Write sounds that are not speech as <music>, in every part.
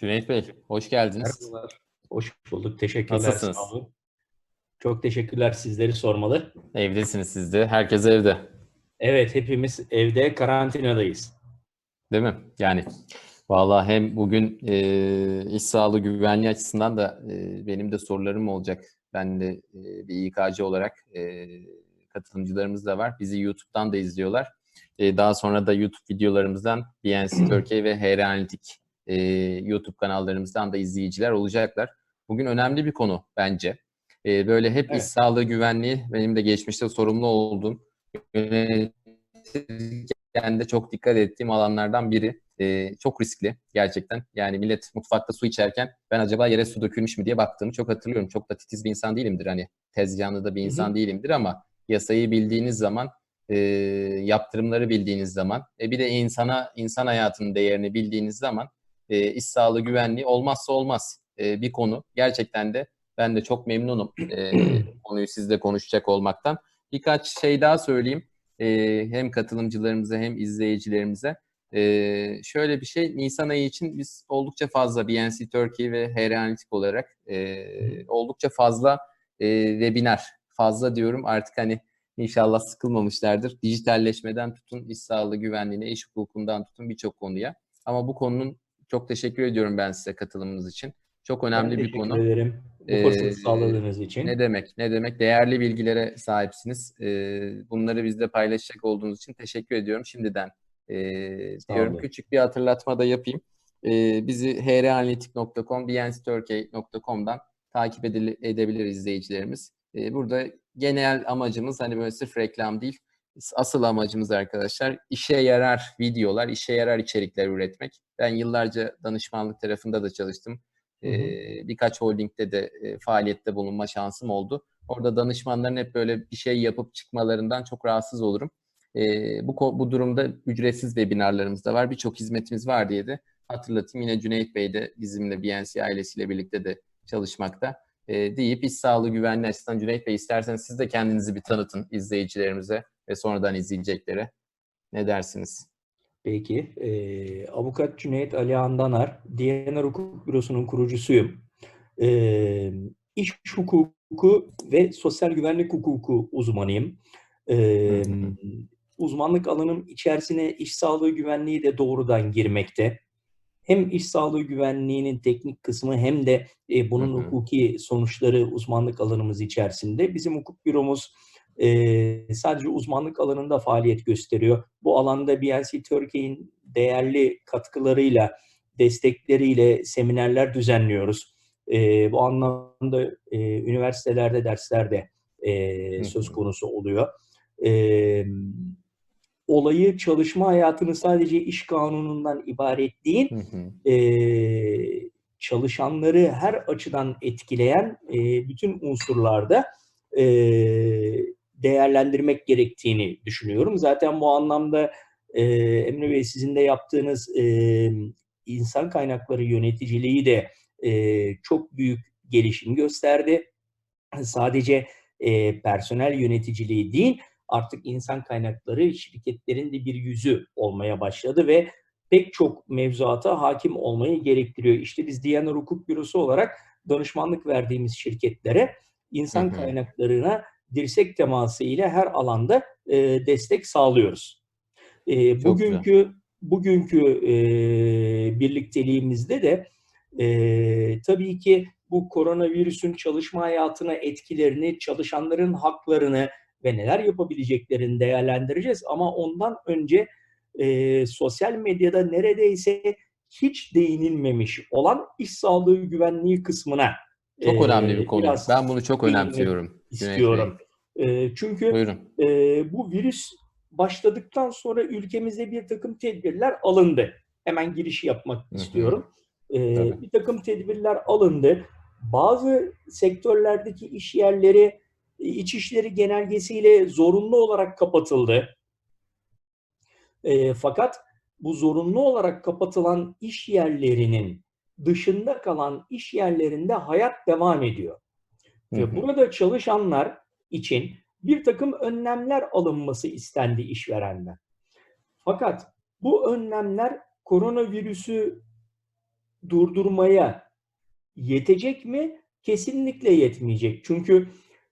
Cüneyt Bey, hoş geldiniz. Merhabalar. Hoş bulduk. Teşekkürler. Nasılsınız? Sağ olun. Çok teşekkürler. Sizleri sormalı. Evdesiniz siz de. Herkes evde. Evet, hepimiz evde karantinadayız. Değil mi? Yani vallahi hem bugün e, iş sağlığı güvenliği açısından da e, benim de sorularım olacak. Ben de e, bir İK'cı olarak e, katılımcılarımız da var. Bizi YouTube'dan da izliyorlar. E, daha sonra da YouTube videolarımızdan BNC Türkiye ve HR Analitik e, YouTube kanallarımızdan da izleyiciler olacaklar. Bugün önemli bir konu bence. E, böyle hep Evet. iş sağlığı güvenliği benim de geçmişte sorumlu olduğum yönetirken de çok dikkat ettiğim alanlardan biri. E, çok riskli gerçekten. Yani millet mutfakta su içerken ben acaba yere su dökülmüş mü diye baktığımı çok hatırlıyorum. Çok da titiz bir insan değilimdir. Hani tezgahlı da bir insan değilimdir ama yasayı bildiğiniz zaman e, yaptırımları bildiğiniz zaman e, bir de insana insan hayatının değerini bildiğiniz zaman e, iş sağlığı güvenliği olmazsa olmaz e, bir konu. Gerçekten de ben de çok memnunum e, <clears throat> konuyu sizle konuşacak olmaktan. Birkaç şey daha söyleyeyim e, hem katılımcılarımıza hem izleyicilerimize. E, şöyle bir şey, Nisan ayı için biz oldukça fazla BNC Turkey ve HR Analitik olarak e, oldukça fazla e, webinar, fazla diyorum artık hani İnşallah sıkılmamışlardır. Dijitalleşmeden tutun, iş sağlığı güvenliğine, iş hukukundan tutun birçok konuya. Ama bu konunun çok teşekkür ediyorum ben size katılımınız için. Çok önemli Ben bir konu. ederim bu Ee, fırsatı sağladığınız için. Ne demek, ne demek? Değerli bilgilere sahipsiniz. Ee, bunları bizle paylaşacak olduğunuz için teşekkür ediyorum şimdiden. Ee, diyorum küçük bir hatırlatma da yapayım. Ee, bizi hranalitik.com, bnc.com.dan takip edebilir izleyicilerimiz. Ee, burada genel amacımız hani böyle sırf reklam değil. Asıl amacımız arkadaşlar işe yarar videolar, işe yarar içerikler üretmek. Ben yıllarca danışmanlık tarafında da çalıştım. Hı hı. Ee, birkaç holdingde de e, faaliyette bulunma şansım oldu. Orada danışmanların hep böyle bir şey yapıp çıkmalarından çok rahatsız olurum. Ee, bu bu durumda ücretsiz webinarlarımız da var. Birçok hizmetimiz var diye de hatırlatayım. Yine Cüneyt Bey de bizimle BNC ailesiyle birlikte de çalışmakta. Ee, deyip iş sağlığı güvenliği açısından Cüneyt Bey isterseniz siz de kendinizi bir tanıtın izleyicilerimize ve sonradan izleyeceklere. Ne dersiniz? Peki. Ee, Avukat Cüneyt Alihan Danar, DNR Hukuk Bürosu'nun kurucusuyum. Ee, iş hukuku ve sosyal güvenlik hukuku uzmanıyım. Hı hı. uzmanlık alanım içerisine iş sağlığı güvenliği de doğrudan girmekte. Hem iş sağlığı güvenliğinin teknik kısmı hem de e, bunun Hı hı. hukuki sonuçları uzmanlık alanımız içerisinde. Bizim hukuk büromuz e, sadece uzmanlık alanında faaliyet gösteriyor. Bu alanda BNC Türkiye'nin değerli katkılarıyla, destekleriyle seminerler düzenliyoruz. E, bu anlamda e, üniversitelerde dersler de e, söz konusu oluyor. E, olayı çalışma hayatını sadece iş kanunundan ibaret değil, e, çalışanları her açıdan etkileyen e, bütün unsurlarda e, değerlendirmek gerektiğini düşünüyorum. Zaten bu anlamda e, Emre Bey sizin de yaptığınız e, insan kaynakları yöneticiliği de e, çok büyük gelişim gösterdi. Sadece e, personel yöneticiliği değil, artık insan kaynakları şirketlerin de bir yüzü olmaya başladı ve pek çok mevzuata hakim olmayı gerektiriyor. İşte biz DNR Hukuk Bürosu olarak danışmanlık verdiğimiz şirketlere insan Hı hı. kaynaklarına dirsek teması ile her alanda e, destek sağlıyoruz. E, bugünkü bugünkü e, birlikteliğimizde de e, tabii ki bu koronavirüsün çalışma hayatına etkilerini, çalışanların haklarını ve neler yapabileceklerini değerlendireceğiz. Ama ondan önce e, sosyal medyada neredeyse hiç değinilmemiş olan iş sağlığı güvenliği kısmına Çok e, önemli bir konu. Ben bunu çok önemsiyorum. İstiyorum. E, çünkü Buyurun. e, bu virüs başladıktan sonra ülkemizde bir takım tedbirler alındı. Hemen girişi yapmak Hı hı. istiyorum. E, Tabii. bir takım tedbirler alındı. Bazı sektörlerdeki iş yerleri e, İçişleri genelgesiyle zorunlu olarak kapatıldı. E, fakat bu zorunlu olarak kapatılan iş yerlerinin dışında kalan iş yerlerinde hayat devam ediyor. Hı Ve hı. burada çalışanlar için bir takım önlemler alınması istendi işverenden. Fakat bu önlemler koronavirüsü durdurmaya yetecek mi? Kesinlikle yetmeyecek. Çünkü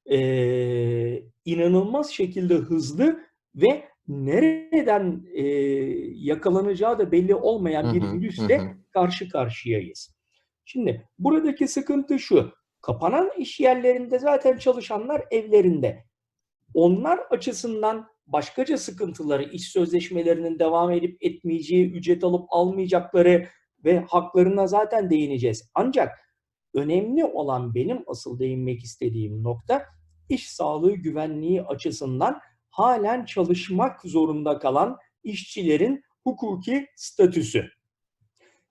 eee, inanılmaz şekilde hızlı ve nereden eee, yakalanacağı da belli olmayan bir virüsle karşı karşıyayız. Şimdi buradaki sıkıntı şu. Kapanan iş yerlerinde zaten çalışanlar evlerinde. Onlar açısından başkaca sıkıntıları, iş sözleşmelerinin devam edip etmeyeceği, ücret alıp almayacakları ve haklarına zaten değineceğiz. Ancak önemli olan benim asıl değinmek istediğim nokta iş sağlığı güvenliği açısından halen çalışmak zorunda kalan işçilerin hukuki statüsü.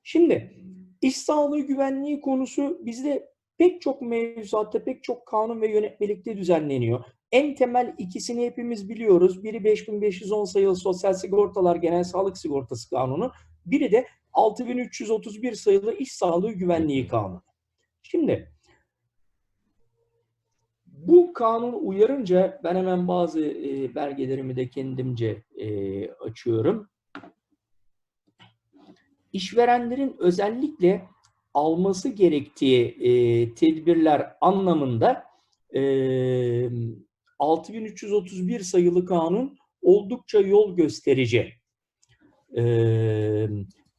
Şimdi iş sağlığı güvenliği konusu bizde pek çok mevzuatta, pek çok kanun ve yönetmelikte düzenleniyor. En temel ikisini hepimiz biliyoruz. Biri 5510 sayılı Sosyal Sigortalar Genel Sağlık Sigortası Kanunu, biri de 6331 sayılı İş Sağlığı Güvenliği Kanunu. Şimdi bu kanun uyarınca ben hemen bazı e, belgelerimi de kendimce e, açıyorum. İşverenlerin özellikle alması gerektiği e, tedbirler anlamında e, 6331 sayılı kanun oldukça yol gösterici. E,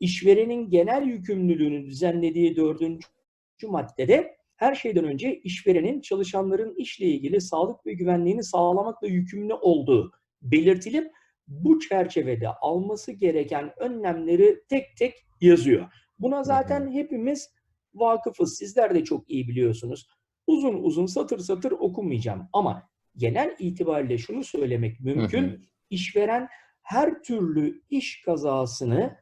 işverenin genel yükümlülüğünü düzenlediği dördüncü maddede her şeyden önce işverenin çalışanların işle ilgili sağlık ve güvenliğini sağlamakla yükümlü olduğu belirtilip bu çerçevede alması gereken önlemleri tek tek yazıyor. Buna zaten hepimiz vakıfız. Sizler de çok iyi biliyorsunuz. Uzun uzun satır satır okumayacağım ama genel itibariyle şunu söylemek mümkün. İşveren her türlü iş kazasını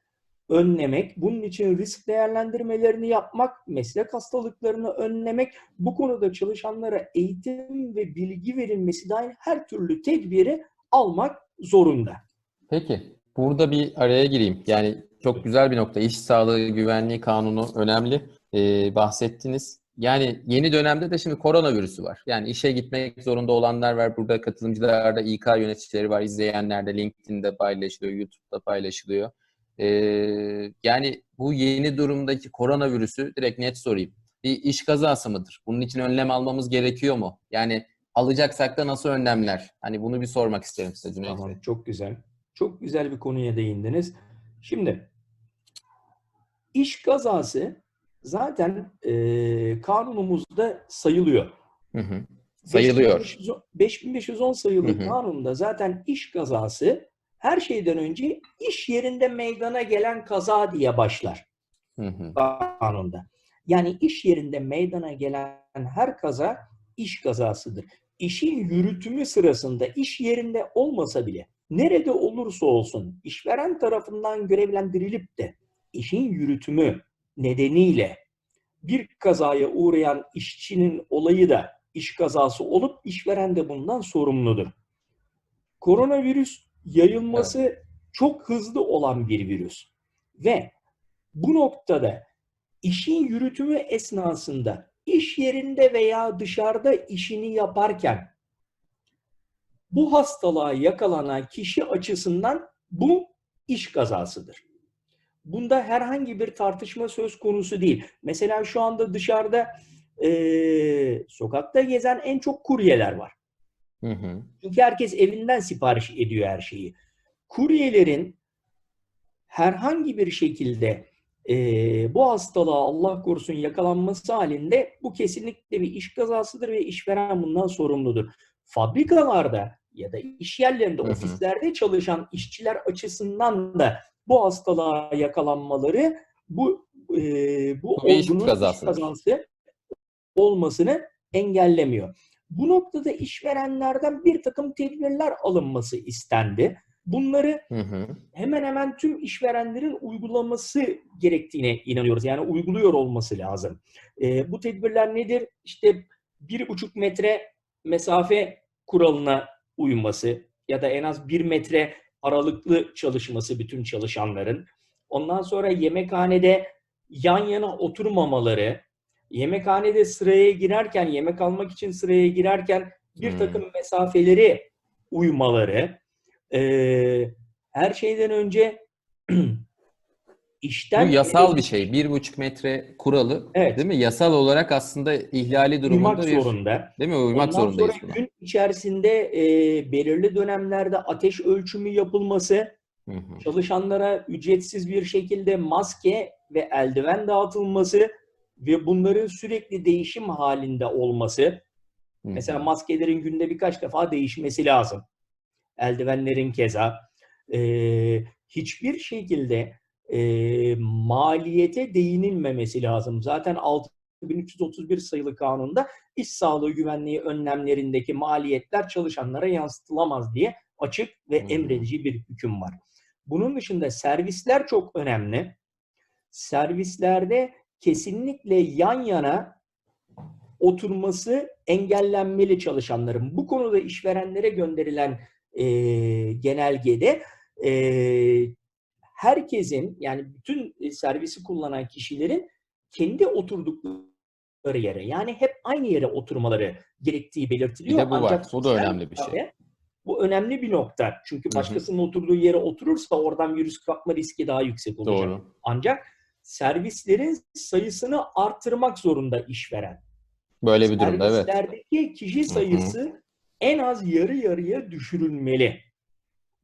önlemek, bunun için risk değerlendirmelerini yapmak, meslek hastalıklarını önlemek, bu konuda çalışanlara eğitim ve bilgi verilmesi dahil her türlü tedbiri almak zorunda. Peki, burada bir araya gireyim. Yani çok güzel bir nokta. İş sağlığı güvenliği kanunu önemli. Ee, bahsettiniz. Yani yeni dönemde de şimdi koronavirüsü var. Yani işe gitmek zorunda olanlar var. Burada katılımcılarda İK yöneticileri var. İzleyenler de LinkedIn'de paylaşılıyor, YouTube'da paylaşılıyor. Ee, yani bu yeni durumdaki koronavirüsü direkt net sorayım. Bir iş kazası mıdır? Bunun için önlem almamız gerekiyor mu? Yani alacaksak da nasıl önlemler? Hani bunu bir sormak isterim size Cüneyt. Tamam, çok güzel. Çok güzel bir konuya değindiniz. Şimdi iş kazası zaten e, kanunumuzda sayılıyor. Hı hı. Sayılıyor. 5510 5510 sayılı Hı hı. kanunda zaten iş kazası her şeyden önce iş yerinde meydana gelen kaza diye başlar Hı hı. kanunda. Yani iş yerinde meydana gelen her kaza iş kazasıdır. İşin yürütümü sırasında iş yerinde olmasa bile nerede olursa olsun işveren tarafından görevlendirilip de işin yürütümü nedeniyle bir kazaya uğrayan işçinin olayı da iş kazası olup işveren de bundan sorumludur. Koronavirüs yayılması çok hızlı olan bir virüs ve bu noktada işin yürütümü esnasında iş yerinde veya dışarıda işini yaparken bu hastalığa yakalanan kişi açısından bu iş kazasıdır. Bunda herhangi bir tartışma söz konusu değil. Mesela şu anda dışarıda eee, sokakta gezen en çok kuryeler var. Hı hı. Çünkü herkes evinden sipariş ediyor her şeyi. Kuryelerin herhangi bir şekilde eee, bu hastalığa Allah korusun yakalanması halinde bu kesinlikle bir iş kazasıdır ve işveren bundan sorumludur. Fabrikalarda ya da iş yerlerinde, Hı hı. ofislerde çalışan işçiler açısından da bu hastalığa yakalanmaları bu eee, bu olgunun kazası olmasını engellemiyor. Bu noktada işverenlerden bir takım tedbirler alınması istendi. Bunları Hı hı. hemen hemen tüm işverenlerin uygulaması gerektiğine inanıyoruz. Yani uyguluyor olması lazım. Ee, bu tedbirler nedir? İşte bir buçuk metre mesafe kuralına uyması ya da en az bir metre aralıklı çalışması bütün çalışanların. Ondan sonra yemekhanede yan yana oturmamaları, yemekhanede sıraya girerken, yemek almak için sıraya girerken bir Hmm. takım mesafeleri uymaları, ee, her şeyden önce <clears throat> işten Bu yasal bir şey. Bir buçuk metre kuralı Evet. değil mi? Yasal olarak aslında ihlali durumunda uymak bir zorunda. değil mi? Uymak Ondan zorundayız sonra buna. gün içerisinde e, belirli dönemlerde ateş ölçümü yapılması, Hı hı. çalışanlara ücretsiz bir şekilde maske ve eldiven dağıtılması ve bunların sürekli değişim halinde olması. Hı Mesela maskelerin günde birkaç defa değişmesi lazım. Eldivenlerin keza. Ee, hiçbir şekilde e, maliyete değinilmemesi lazım. Zaten 6331 sayılı kanunda iş sağlığı güvenliği önlemlerindeki maliyetler çalışanlara yansıtılamaz diye açık ve emredici bir hüküm var. Bunun dışında servisler çok önemli. Servislerde kesinlikle yan yana oturması engellenmeli çalışanların. Bu konuda işverenlere gönderilen e, genelgede e, herkesin yani bütün e, servisi kullanan kişilerin kendi oturdukları yere yani hep aynı yere oturmaları gerektiği belirtiliyor. Bir de bu var. Ancak Bu da önemli bir şey. Bu önemli bir nokta. Çünkü başkasının oturduğu yere oturursa oradan virüs kapma riski daha yüksek olacak. Doğru. Ancak servislerin sayısını artırmak zorunda işveren. Böyle bir durumda evet. Servislerdeki kişi sayısı en az yarı yarıya düşürülmeli.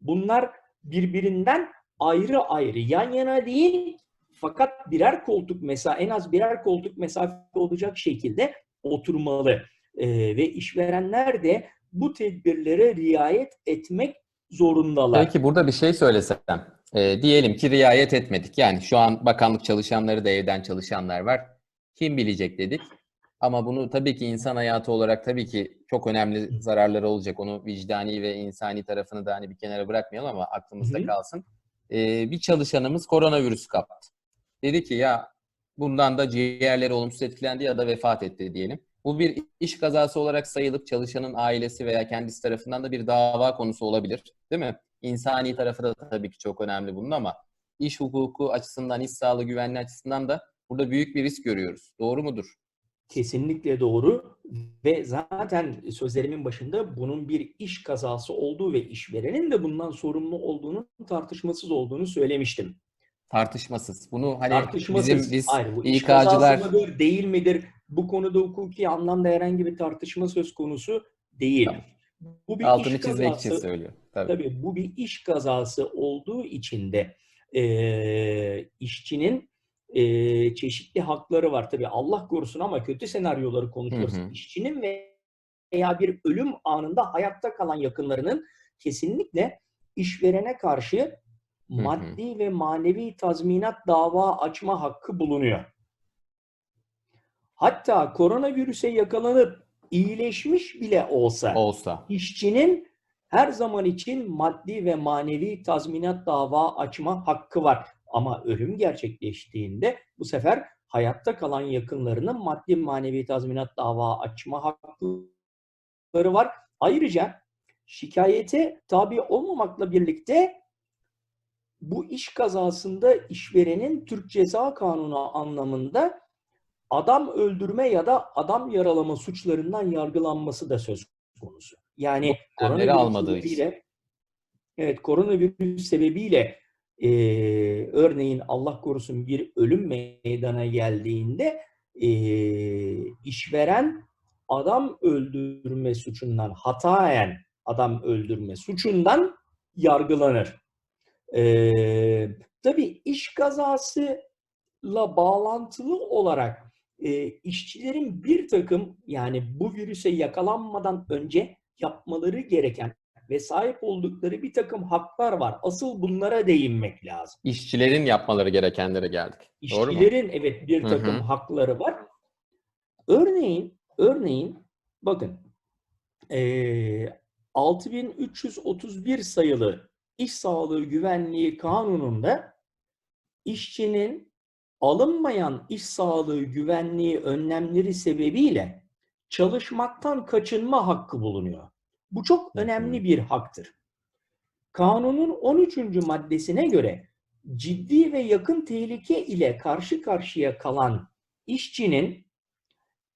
Bunlar birbirinden ayrı ayrı yan yana değil fakat birer koltuk mesela en az birer koltuk mesafe olacak şekilde oturmalı. Ee, ve işverenler de bu tedbirlere riayet etmek zorundalar. Peki burada bir şey söylesem. Ee, diyelim ki riayet etmedik. Yani şu an bakanlık çalışanları da evden çalışanlar var. Kim bilecek dedik. Ama bunu tabii ki insan hayatı olarak tabii ki çok önemli zararları olacak. Onu vicdani ve insani tarafını da hani bir kenara bırakmayalım ama aklımızda Hı hı. kalsın. Ee, bir çalışanımız koronavirüs kaptı. Dedi ki ya bundan da ciğerleri olumsuz etkilendi ya da vefat etti diyelim. Bu bir iş kazası olarak sayılıp çalışanın ailesi veya kendisi tarafından da bir dava konusu olabilir. Değil mi? İnsani tarafı da tabii ki çok önemli bunun ama iş hukuku açısından, iş sağlığı güvenliği açısından da burada büyük bir risk görüyoruz. Doğru mudur? Kesinlikle doğru ve zaten sözlerimin başında bunun bir iş kazası olduğu ve işverenin de bundan sorumlu olduğunun tartışmasız olduğunu söylemiştim. Tartışmasız. Bunu hani tartışmasız. bizim biz Hayır, bu iş İK'cılar kazası mıdır, değil midir? Bu konuda hukuki anlamda herhangi bir tartışma söz konusu değil. Tamam. Bu bir altını iş çizmek kazası. için söylüyor. Tabii. Tabii bu bir iş kazası olduğu için de eee, işçinin eee, çeşitli hakları var. Tabii Allah korusun ama kötü senaryoları konuşuyoruz. Hı hı. İşçinin veya bir ölüm anında hayatta kalan yakınlarının kesinlikle işverene karşı hı. maddi ve manevi tazminat dava açma hakkı bulunuyor. Hatta koronavirüse yakalanıp iyileşmiş bile olsa Olsa. işçinin her zaman için maddi ve manevi tazminat dava açma hakkı var. Ama ölüm gerçekleştiğinde bu sefer hayatta kalan yakınlarının maddi manevi tazminat dava açma hakları var. Ayrıca şikayete tabi olmamakla birlikte bu iş kazasında işverenin Türk Ceza Kanunu anlamında adam öldürme ya da adam yaralama suçlarından yargılanması da söz konusu. Yani koronavirüs sebebiyle evet koronavirüs sebebiyle e, örneğin Allah korusun bir ölüm meydana geldiğinde e, işveren adam öldürme suçundan hataen adam öldürme suçundan yargılanır. E, tabii iş kazasıyla bağlantılı olarak e, işçilerin bir takım yani bu virüse yakalanmadan önce yapmaları gereken ve sahip oldukları bir takım haklar var. Asıl bunlara değinmek lazım. İşçilerin yapmaları gerekenlere geldik. Doğru mu? İşçilerin evet bir takım hı. hakları var. Örneğin, örneğin bakın eee 6331 sayılı İş Sağlığı Güvenliği Kanunu'nda işçinin alınmayan iş sağlığı güvenliği önlemleri sebebiyle çalışmaktan kaçınma hakkı bulunuyor. Bu çok önemli bir haktır. Kanunun 13. maddesine göre ciddi ve yakın tehlike ile karşı karşıya kalan işçinin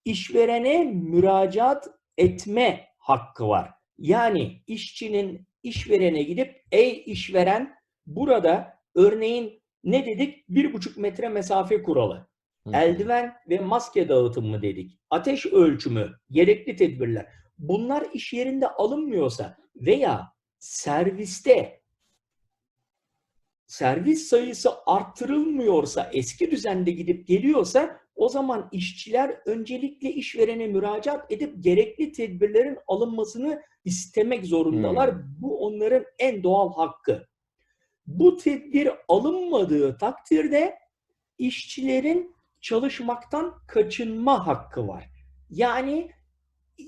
işverene müracaat etme hakkı var. Yani işçinin işverene gidip ey işveren burada örneğin Ne dedik? Bir buçuk metre mesafe kuralı. Hı. Eldiven ve maske dağıtımı dedik. Ateş ölçümü, gerekli tedbirler. Bunlar iş yerinde alınmıyorsa veya serviste servis sayısı arttırılmıyorsa, eski düzende gidip geliyorsa o zaman işçiler öncelikle işverene müracaat edip gerekli tedbirlerin alınmasını istemek zorundalar. Bu onların en doğal hakkı. Bu tedbir alınmadığı takdirde işçilerin çalışmaktan kaçınma hakkı var. Yani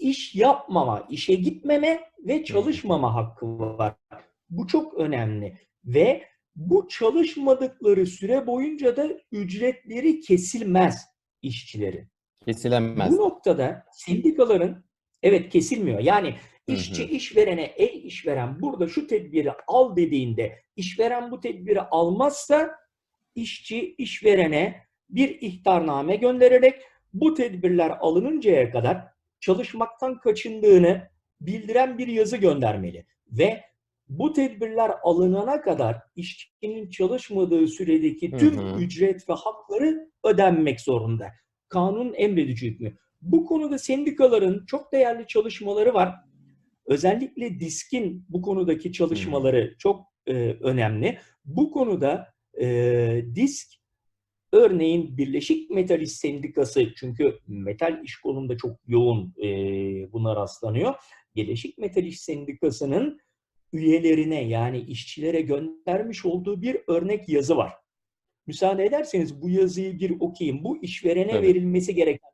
iş yapmama, işe gitmeme ve çalışmama hakkı var. Bu çok önemli ve bu çalışmadıkları süre boyunca da ücretleri kesilmez işçilerin. Kesilemez. Bu noktada sendikaların evet kesilmiyor. Yani işçi Hı hı. işverene ey işveren burada şu tedbiri al dediğinde işveren bu tedbiri almazsa işçi işverene bir ihtarname göndererek bu tedbirler alınıncaya kadar çalışmaktan kaçındığını bildiren bir yazı göndermeli ve bu tedbirler alınana kadar işçinin çalışmadığı süredeki Hı tüm hı. ücret ve hakları ödenmek zorunda. Kanun emredici hükmü. Bu konuda sendikaların çok değerli çalışmaları var. Özellikle DİSK'in bu konudaki çalışmaları çok e, önemli. Bu konuda e, DİSK örneğin Birleşik Metalist Sendikası çünkü metal iş kolunda çok yoğun e, buna rastlanıyor. Birleşik Metalist Sendikası'nın üyelerine yani işçilere göndermiş olduğu bir örnek yazı var. Müsaade ederseniz bu yazıyı bir okuyayım. Bu işverene Tabii. verilmesi gereken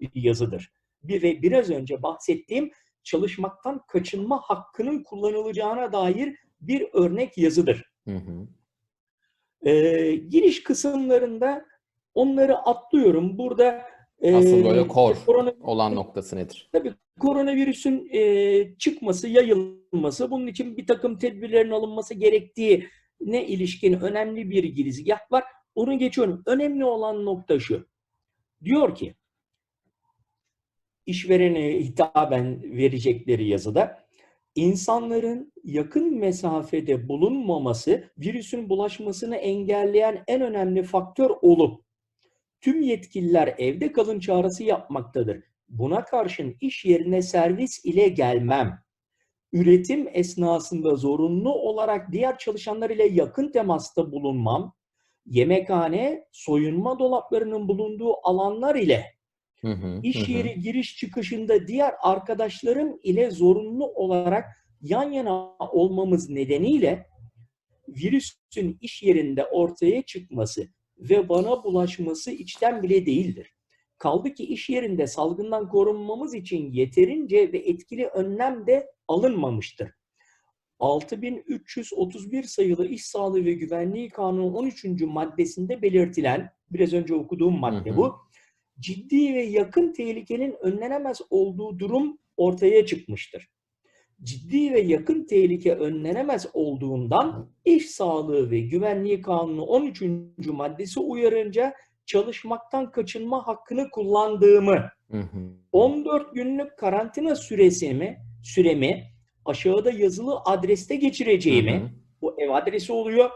bir yazıdır. Bir ve biraz önce bahsettiğim çalışmaktan kaçınma hakkının kullanılacağına dair bir örnek yazıdır. Hı hı. Ee, giriş kısımlarında onları atlıyorum. Burada Asıl e, böyle core korona, olan noktası nedir? Tabii koronavirüsün e, çıkması, yayılması, bunun için bir takım tedbirlerin alınması gerektiği ne ilişkin önemli bir girizgah var. Onu geçiyorum. Önemli olan nokta şu. Diyor ki, işverene hitaben verecekleri yazıda, insanların yakın mesafede bulunmaması virüsün bulaşmasını engelleyen en önemli faktör olup, tüm yetkililer evde kalın çağrısı yapmaktadır. Buna karşın iş yerine servis ile gelmem. Üretim esnasında zorunlu olarak diğer çalışanlar ile yakın temasta bulunmam. Yemekhane, soyunma dolaplarının bulunduğu alanlar ile Hı hı. iş hı hı. yeri giriş çıkışında diğer arkadaşlarım ile zorunlu olarak yan yana olmamız nedeniyle virüsün iş yerinde ortaya çıkması ve bana bulaşması içten bile değildir. Kaldı ki iş yerinde salgından korunmamız için yeterince ve etkili önlem de alınmamıştır. 6331 sayılı İş Sağlığı ve Güvenliği Kanunu 13. maddesinde belirtilen, biraz önce okuduğum madde Hı hı. bu, ciddi ve yakın tehlikenin önlenemez olduğu durum ortaya çıkmıştır. Ciddi ve yakın tehlike önlenemez olduğundan İş Sağlığı ve Güvenliği Kanunu 13. maddesi uyarınca çalışmaktan kaçınma hakkını kullandığımı, Hı hı. 14 günlük karantina süresimi, süremi aşağıda yazılı adreste geçireceğimi, bu ev adresi oluyor.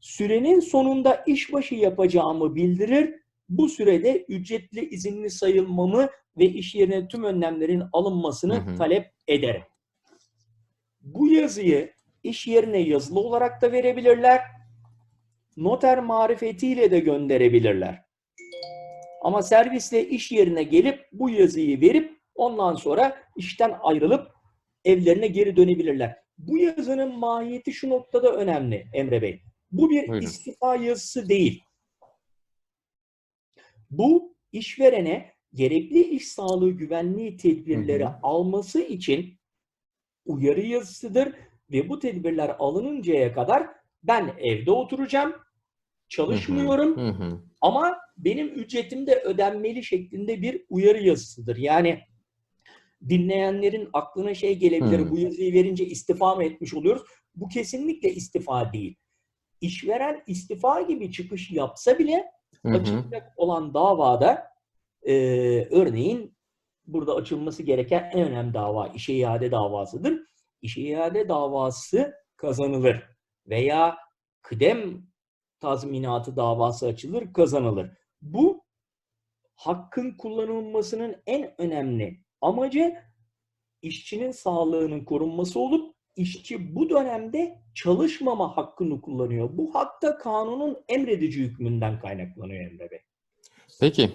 Sürenin sonunda işbaşı yapacağımı bildirir. Bu sürede ücretli izinli sayılmamı ve iş yerine tüm önlemlerin alınmasını Hı hı. talep ederim. Bu yazıyı iş yerine yazılı olarak da verebilirler. Noter marifetiyle de gönderebilirler. Ama servisle iş yerine gelip bu yazıyı verip ondan sonra işten ayrılıp evlerine geri dönebilirler. Bu yazının mahiyeti şu noktada önemli Emre Bey. Bu bir Buyurun. istifa yazısı değil. Bu işverene gerekli iş sağlığı güvenliği tedbirleri Hı hı. alması için uyarı yazısıdır ve bu tedbirler alınıncaya kadar ben evde oturacağım, çalışmıyorum Hı hı. ama benim ücretim de ödenmeli şeklinde bir uyarı yazısıdır. Yani dinleyenlerin aklına şey gelebilir. Hmm. Bu yazıyı verince istifa mı etmiş oluyoruz? Bu kesinlikle istifa değil. İşveren istifa gibi çıkış yapsa bile Açılacak olan davada e, örneğin burada açılması gereken en önemli dava işe iade davasıdır. İşe iade davası kazanılır veya kıdem tazminatı davası açılır, kazanılır. Bu hakkın kullanılmasının en önemli amacı işçinin sağlığının korunması olup işçi bu dönemde çalışmama hakkını kullanıyor. Bu hak da kanunun emredici hükmünden kaynaklanıyor Emre Bey. Peki